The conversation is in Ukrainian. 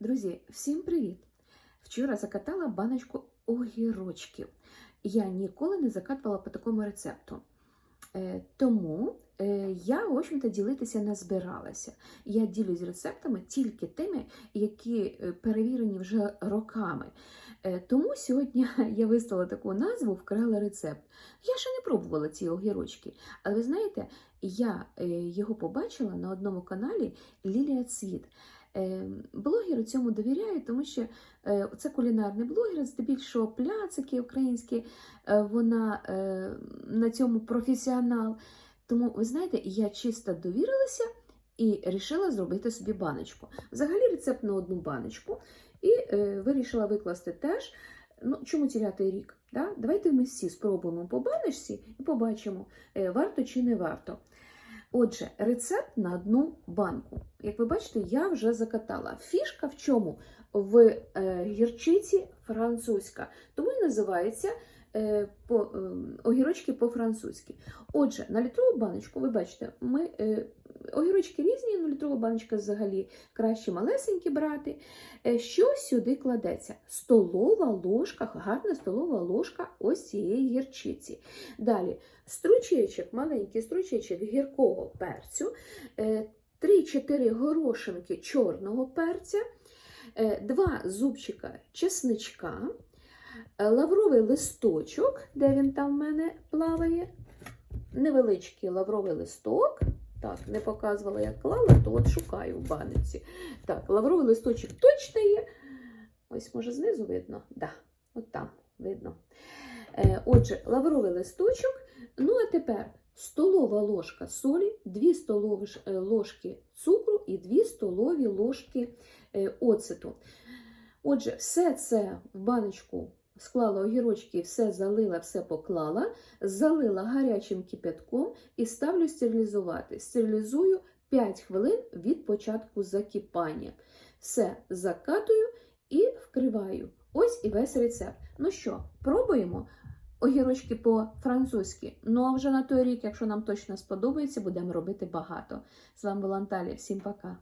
Друзі, всім привіт! Вчора закатала баночку огірочків. Я ніколи не закатувала по такому рецепту. Е, тому е, я, в общем-то, ділитися не збиралася. Я ділюсь рецептами тільки тими, які е, перевірені вже роками. Тому сьогодні я виставила таку назву, вкрала рецепт. Я ще не пробувала ці огірочки. Але ви знаєте, я його побачила на одному каналі Лілія Цвіт. Е, Блогери цьому довіряють, тому що е, це кулінарний блогер, здебільшого пляцики українські, е, вона на цьому професіонал. Тому, ви знаєте, я чисто довірилася і вирішила зробити собі баночку. Взагалі рецепт на одну баночку. І вирішила викласти теж. Ну, чому тіряти рік? Да? Давайте ми всі спробуємо по баночці і побачимо, варто чи не варто. Отже, рецепт на одну банку. Як ви бачите, я вже закатала. Фішка в чому? В е, гірчиці французька. Тому і називається е, по, е, огірочки по-французьки. Отже, на літрову баночку, ви бачите, ми, огірочки різні, але літрова баночка взагалі краще малесенькі брати. Що сюди кладеться? Столова ложка, гарна столова ложка ось цієї гірчиці. Далі стручечок, маленький стручечок гіркого перцю, 3-4 горошинки чорного перця, 2 зубчика чесничка, е, лавровий листочок, де він там в мене плаває, невеличкий лавровий листок. Так, не показувала, як клала, то от шукаю в баниці. Так, лавровий листочок точно є. Ось, може, знизу видно? Да, от там видно. Е, Отже, лавровий листочок. Ну, а тепер столова ложка солі, 2 столові е, ложки цукру і 2 столові ложки е, оцету. Отже, все це в баночку склала огірочки, все залила, все поклала, залила гарячим кипятком і ставлю стерилізувати. Стерилізую 5 хвилин від початку закипання. Все закатую і вкриваю. Ось і весь рецепт. Ну що, пробуємо? Огірочки по-французьки. Ну а вже на той рік, якщо нам точно сподобається, будемо робити багато. З вами була Анталія. Всім пока.